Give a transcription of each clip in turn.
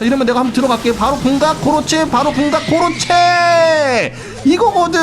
자 이러면 내가 한번 들어갈게 바로 궁각 고로체 바로 궁각 고로체! 이거거든!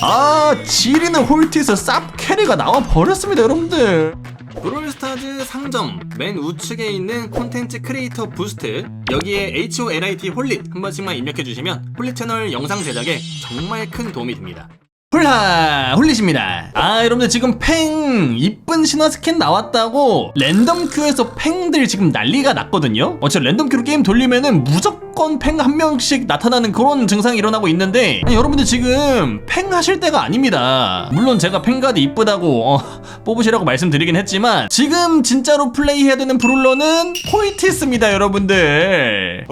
아 지리는 홀티스 쌉 캐리가 나와 버렸습니다 여러분들. 브롤스타즈 상점 맨 우측에 있는 콘텐츠 크리에이터 부스트 여기에 HOLIT 홀릿 한 번씩만 입력해 주시면 홀릿 채널 영상 제작에 정말 큰 도움이 됩니다. 훌하 홀릿입니다. 아 여러분들 지금 팽 이쁜 신화 스킨 나왔다고 랜덤 큐에서 팽들 지금 난리가 났거든요? 어차피 랜덤 큐로 게임 돌리면은 무조건 팽 한 명씩 나타나는 그런 증상이 일어나고 있는데 아니, 여러분들 지금 팽 하실 때가 아닙니다. 물론 제가 팽가드 이쁘다고 어, 뽑으시라고 말씀드리긴 했지만 지금 진짜로 플레이해야 되는 브롤러는 포이티스입니다 여러분들.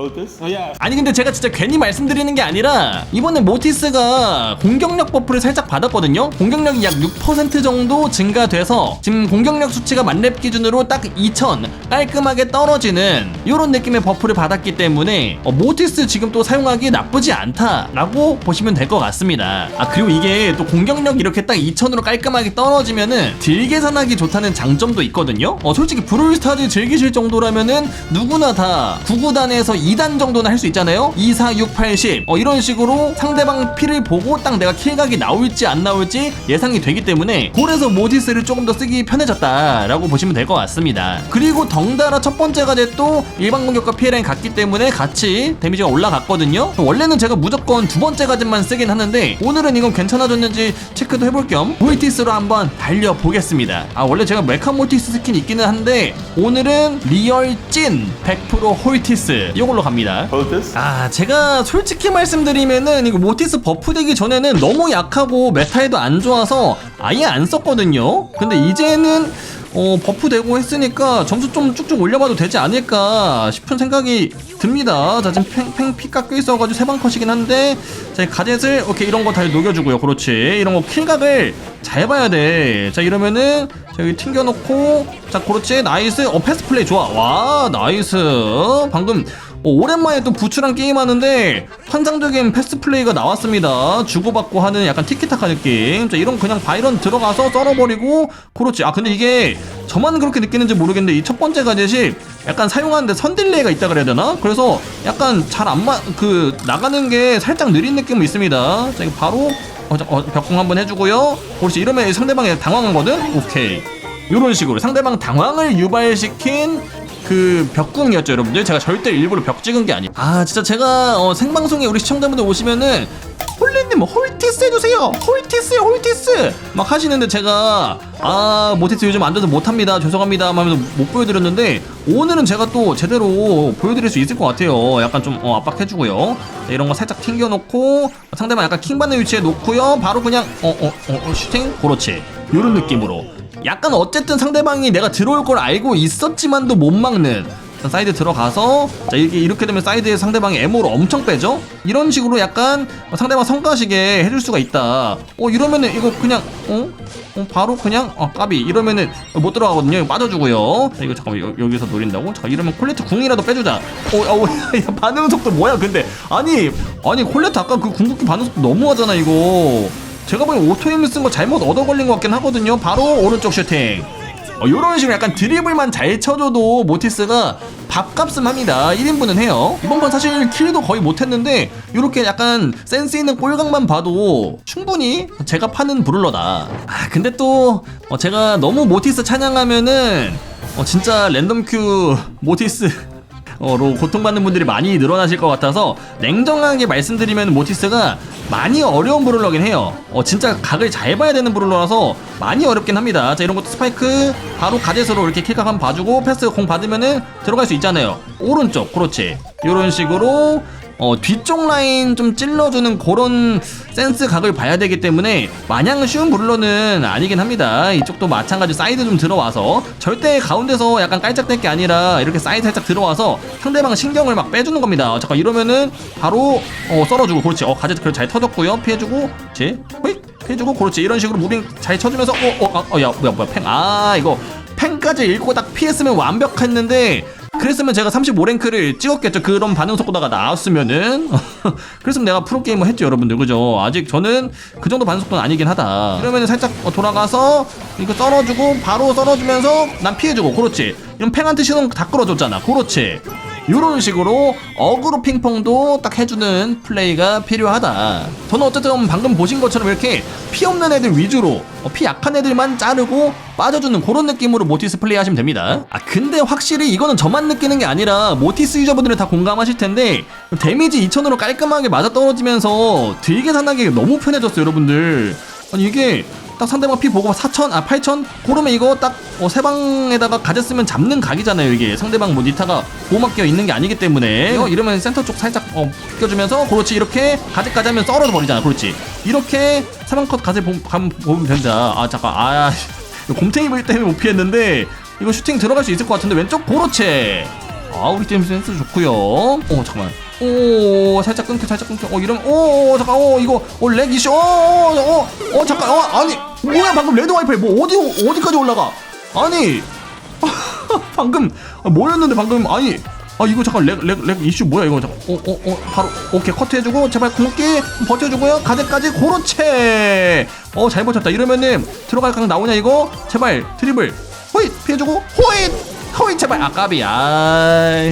아니 근데 제가 진짜 괜히 말씀드리는 게 아니라 이번에 모티스가 공격력 버프를 살짝 받았거든요? 공격력이 약 6% 정도 증가돼서 지금 공격력 수치가 만렙 기준으로 딱 2000 깔끔하게 떨어지는 이런 느낌의 버프를 받았기 때문에 어, 모티스 지금 또 사용하기 나쁘지 않다라고 보시면 될 것 같습니다. 아 그리고 이게 또 공격력 이렇게 딱 2000으로 깔끔하게 떨어지면은 딜 계산하기 좋다는 장점도 있거든요. 어 솔직히 브롤스타즈 즐기실 정도라면은 누구나 다 9구단에서 2단 정도는 할 수 있잖아요. 2, 4, 6, 8, 10 어, 이런 식으로 상대방 피를 보고 딱 내가 킬각이 나올지 안 나올지 예상이 되기 때문에 그래서 모디스를 조금 더 쓰기 편해졌다라고 보시면 될 것 같습니다. 그리고 덩달아 첫 번째 가제 또 일반 공격과 피해 라인 같기 때문에 같이 데미지가 올라갔거든요. 원래는 제가 무조건 두 번째 가제만 쓰긴 하는데 오늘은 이건 괜찮아졌는지 체크도 해볼 겸 모티스로 한번 달려보겠습니다. 아 원래 제가 메카 모티스 스킨 있기는 한데 오늘은 리얼 찐 100% 홀티스 이걸로 갑니다. 아 제가 솔직히 말씀드리면은 이거 모티스 버프 되기 전에는 너무 약하고 메타에도 안 좋아서 아예 안 썼거든요. 근데 이제는 어 버프 되고 했으니까 점수 좀 쭉쭉 올려봐도 되지 않을까 싶은 생각이 듭니다. 자 지금 팽 팽 피 깎여 있어가지고 세방 컷이긴 한데 자이 가젯을 오케이 이런 거다 녹여주고요. 그렇지. 이런 거 킬각을 잘 봐야 돼 자 이러면은 자 여기 튕겨놓고 자 그렇지. 나이스. 어 패스 플레이 좋아. 와 나이스. 방금 어, 오랜만에 또 부추랑 게임하는데 환상적인 패스 플레이가 나왔습니다. 주고받고 하는 약간 티키타카 느낌. 자, 이런 그냥 바이런 들어가서 썰어버리고 그렇지. 아 근데 이게 저만 그렇게 느끼는지 모르겠는데 이 첫 번째 가젯이 약간 사용하는데 선딜레이가 있다 그래야 되나? 그래서 약간 잘 안 맞 그 나가는 게 살짝 느린 느낌이 있습니다. 자 이거 바로 어, 자, 어, 벽공 한번 해주고요. 그렇지. 이러면 상대방이 당황하거든. 오케이. 이런 식으로 상대방 당황을 유발시킨 그 벽궁이었죠 여러분들. 제가 절대 일부러 벽 찍은 게 아니에요. 아 진짜 제가 어, 생방송에 우리 시청자분들 오시면은 홀리님 홀티스 해주세요. 홀티스 홀티스! 막 하시는데 제가 아 모티스 요즘 앉아서 못합니다. 죄송합니다. 하면서 못 보여드렸는데 오늘은 제가 또 제대로 보여드릴 수 있을 것 같아요. 약간 좀 어, 압박해주고요. 자, 이런 거 살짝 튕겨놓고 상대방 약간 킹받는 위치에 놓고요. 바로 그냥 어 어 어, 어, 어, 슈팅? 그렇지. 요런 느낌으로. 약간 어쨌든 상대방이 내가 들어올 걸 알고 있었지만도 못 막는 일단 사이드 들어가서 자 이렇게 이렇게 되면 사이드에 상대방이 에모를 엄청 빼죠? 이런 식으로 약간 상대방 성가시게 해줄 수가 있다. 어 이러면은 이거 그냥 어? 어 바로 그냥 어 까비. 이러면은 못 들어가거든요. 빠져주고요. 자 이거 잠깐만 여, 여기서 노린다고? 잠깐 이러면 콜레트 궁이라도 빼주자. 어, 어 야, 반응 속도 뭐야 근데? 아니 아니 콜레트 아까 그 궁극기 반응 속도 너무하잖아 이거. 제가 보기엔 오토임을 쓴 거 잘못 얻어 걸린 것 같긴 하거든요. 바로 오른쪽 슈팅. 어, 이런 식으로 약간 드리블만 잘 쳐줘도 모티스가 밥값은 합니다. 1인분은 해요. 이번 번 사실 킬도 거의 못했는데 이렇게 약간 센스 있는 골각만 봐도 충분히 제가 파는 브룰러다. 아 근데 또 어, 제가 너무 모티스 찬양하면은 어, 진짜 랜덤 큐 모티스 어 로 고통받는 분들이 많이 늘어나실 것 같아서 냉정하게 말씀드리면 모티스가 많이 어려운 브롤러긴 해요. 어 진짜 각을 잘 봐야 되는 브롤러라서 많이 어렵긴 합니다. 자 이런 것도 스파이크 바로 가젯으로 이렇게 킬각 한번 봐주고 패스 공 받으면은 들어갈 수 있잖아요. 오른쪽 그렇지. 이런 식으로 어, 뒤쪽 라인 좀 찔러주는 그런 센스 각을 봐야 되기 때문에 마냥 쉬운 브룰러는 아니긴 합니다. 이쪽도 마찬가지 사이드 좀 들어와서 절대 가운데서 약간 깔짝댈 게 아니라 이렇게 사이드 살짝 들어와서 상대방 신경을 막 빼주는 겁니다. 어, 잠깐 이러면은 바로 어, 썰어주고 그렇지. 어 가제 그잘 터졌고요. 피해주고 제 호익 피해주고 그렇지. 이런 식으로 무빙 잘 쳐주면서 어어야 어, 야, 뭐야 뭐야 팽 아 이거 팽까지 읽고 딱 피했으면 완벽했는데 그랬으면 제가 35랭크를 찍었겠죠. 그런 반응 속도가 나왔으면은. 그랬으면 내가 프로게이머 했죠 여러분들. 그죠? 아직 저는 그 정도 반응 속도는 아니긴 하다. 그러면은 살짝 어, 돌아가서 이거 썰어주고 바로 썰어주면서 난 피해주고 그렇지. 이런 팽한테 신호는 다 끌어줬잖아. 그렇지 이런 식으로 어그로 핑퐁도 딱 해주는 플레이가 필요하다. 저는 어쨌든 방금 보신 것처럼 이렇게 피 없는 애들 위주로 어, 피 약한 애들만 자르고 빠져주는 그런 느낌으로 모티스 플레이 하시면 됩니다. 아 근데 확실히 이거는 저만 느끼는 게 아니라 모티스 유저분들은 다 공감하실 텐데 데미지 2000으로 깔끔하게 맞아 떨어지면서 딜 계산하기 너무 편해졌어요 여러분들. 아니 이게 딱 상대방 피 보고 4천 아 8천? 그러면 이거 딱 어, 세 방에다가 가졌으면 잡는 각이잖아요 이게. 상대방 뭐 니타가 보호막 끼어 있는 게 아니기 때문에. 어, 이러면 센터 쪽 살짝 어 껴주면서 그렇지 이렇게 가지까지 하면 썰어져 버리잖아 그렇지. 이렇게 사방컷 가지 보, 감, 보면 된다. 아 잠깐 아 곰탱이 불 때문에 못 피했는데 이거 슈팅 들어갈 수 있을 것 같은데 왼쪽 그렇지 아 우리 팀 센스 좋고요. 오 잠깐만 오 살짝 끊겨 살짝 끊겨. 어 이러면 오 잠깐 어 이거 어렉 이슈. 어어 어, 잠깐 어 아니 뭐야 방금 레드 와이파이 뭐 어디 어디까지 올라가? 아니 방금 아, 뭐였는데 방금 아니 아 이거 잠깐 렉 렉 렉 이슈 뭐야 이거 잠깐. 어어 어 바로 오케이 커트 해주고 제발 궁극기 버텨주고요. 가드까지 고로체 어 잘 버텼다. 이러면은 들어갈 각 나오냐 이거? 제발 드리블. 호잇! 피해주고 호잇 호잇 제발. 아까비. 아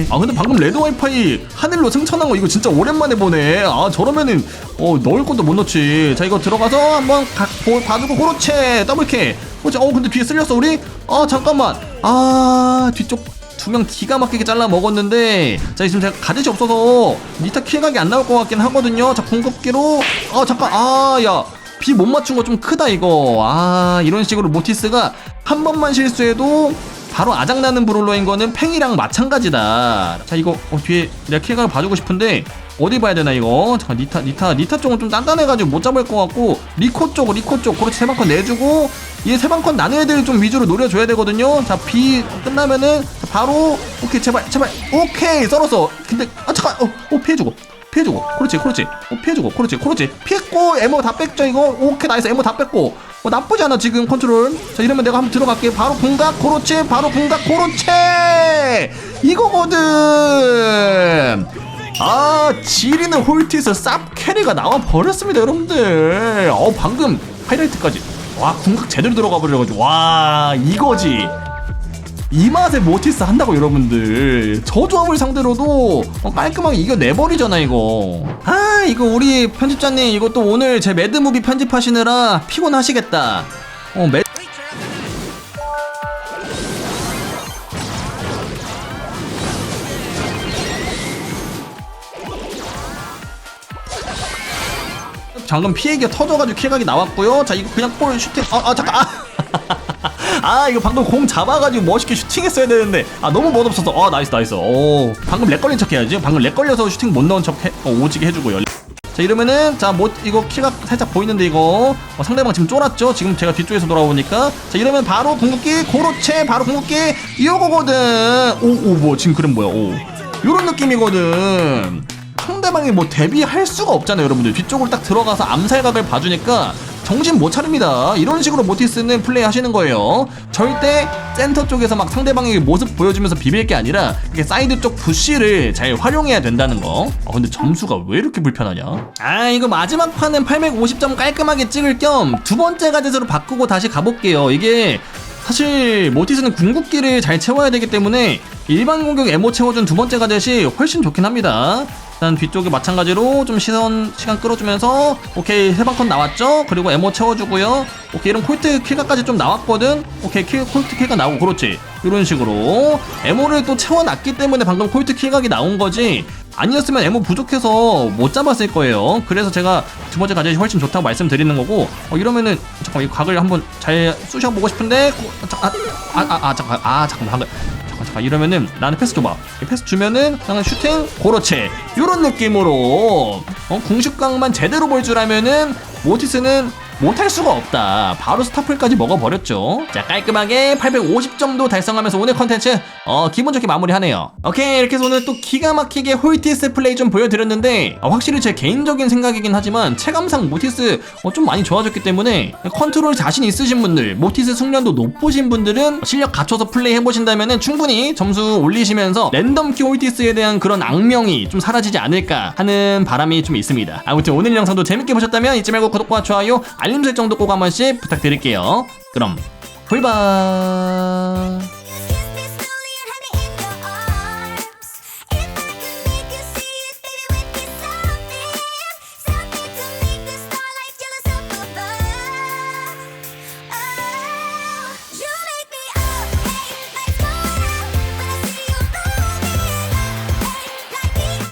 아, 근데 방금 레드 와이파이 하늘로 승천한 거 이거 진짜 오랜만에 보네. 아 저러면은 어 넣을 것도 못 넣지. 자 이거 들어가서 한번 각 보, 봐주고 고로체 더블캐 그렇지 어 근데 뒤에 쓸렸어 우리? 아 잠깐만. 아 뒤쪽 두명 기가 막히게 잘라 먹었는데. 자 지금 제가 가젯이 없어서 니타 킬각이 안 나올 것 같긴 하거든요. 자 궁극기로. 아 잠깐. 아야. 비 못 맞춘 거 좀 크다 이거. 아 이런 식으로 모티스가 한 번만 실수해도 바로 아작나는 브롤러인 거는 팽이랑 마찬가지다. 자 이거 어, 뒤에 내가 킬각을 봐주고 싶은데 어디 봐야 되나 이거? 잠깐 니타 니타 니타 쪽은 좀 단단해가지고 못 잡을 것 같고 리코 쪽 리코 쪽 그렇지 세방컨 내주고 얘 세방컨 나는 애들 좀 위주로 노려줘야 되거든요. 자비 끝나면은 자, 바로 오케이 제발 제발 오케이 썰었어. 근데 아 잠깐 어, 어 피해주고 피해주고 그렇지 그렇지 어 피해주고 그렇지 그렇지. 피했고 에모 다 뺐죠 이거? 오케이 나이스 에모 다 뺐고 어, 나쁘지 않아 지금 컨트롤. 자 이러면 내가 한번 들어갈게. 바로 궁각 그렇지 바로 궁각 그렇지 이거거든! 아 지리는 홀티에서 쌉 캐리가 나와 버렸습니다 여러분들. 어 방금 하이라이트까지. 와 궁각 제대로 들어가 버려가지고. 와 이거지 이 맛에 모티스 한다고 여러분들. 저 조합을 상대로도 어, 깔끔하게 이겨내버리잖아 이거. 아 이거 우리 편집자님 이것도 오늘 제 매드무비 편집하시느라 피곤하시겠다. 어 매... 방금 피해기가 터져가지고 킬각이 나왔고요. 자 이거 그냥 볼 슈팅. 아, 아 잠깐. 아 아 이거 방금 공 잡아가지고 멋있게 슈팅했어야 되는데. 아 너무 멋없어서. 아 나이스 나이스. 오 방금 렉 걸린 척 해야지. 방금 렉 걸려서 슈팅 못 넣은 척 해, 어, 오지게 해주고요. 자 이러면은 자뭐 이거 키가 살짝 보이는데 이거. 어, 상대방 지금 쫄았죠? 지금 제가 뒤쪽에서 돌아오니까. 자 이러면 바로 궁극기 고로체 바로 궁극기. 이거거든. 오오 뭐 지금 그림 뭐야? 오. 요런 느낌이거든. 상대방이 뭐 대비할 수가 없잖아요 여러분들. 뒤쪽으로 딱 들어가서 암살각을 봐주니까 정신 못 차립니다. 이런 식으로 모티스는 플레이 하시는 거예요. 절대 센터 쪽에서 막 상대방에게 모습 보여주면서 비빌 게 아니라 이렇게 사이드 쪽 부시를 잘 활용해야 된다는 거. 아, 근데 점수가 왜 이렇게 불편하냐? 아 이거 마지막 판은 850점 깔끔하게 찍을 겸 두 번째 가젯으로 바꾸고 다시 가볼게요. 이게 사실 모티스는 궁극기를 잘 채워야 되기 때문에 일반 공격 에모 채워준 두 번째 가젯이 훨씬 좋긴 합니다. 일단 뒤쪽에 마찬가지로 좀 시선 시간 끌어주면서 오케이 세방컨 나왔죠? 그리고 에모 채워주고요. 오케이 이런 콜트 킬각까지 좀 나왔거든. 오케이 킬 콜트 킬각 나오고 그렇지. 이런 식으로 에모를 또 채워놨기 때문에 방금 콜트 킬각이 나온 거지. 아니었으면 에모 부족해서 못 잡았을 거예요. 그래서 제가 두 번째 가젯이 훨씬 좋다고 말씀드리는 거고 어, 이러면은 잠깐 이 각을 한번 잘 쑤셔보고 싶은데 아, 아, 아, 아 잠깐 아 잠깐 방 금 잠깐 이러면은 나는 패스 줘봐. 패스 주면은 그냥 슈팅 고로체. 이런 느낌으로. 어, 궁식각만 제대로 볼 줄 알면은 모티스는 못할 수가 없다. 바로 스타플까지 먹어버렸죠. 자, 깔끔하게 850점도 달성하면서 오늘 컨텐츠, 어, 기분 좋게 마무리하네요. 오케이, 이렇게 해서 오늘 또 기가 막히게 홀티스 플레이 좀 보여드렸는데, 아, 확실히 제 개인적인 생각이긴 하지만, 체감상 모티스 어, 좀 많이 좋아졌기 때문에, 컨트롤 자신 있으신 분들, 모티스 숙련도 높으신 분들은 실력 갖춰서 플레이 해보신다면 충분히 점수 올리시면서 랜덤 키 홀티스에 대한 그런 악명이 좀 사라지지 않을까 하는 바람이 좀 있습니다. 아무튼 오늘 영상도 재밌게 보셨다면 잊지 말고 구독과 좋아요, 알림 설정도 꼭 한 번씩 부탁드릴게요. 그럼, 불바.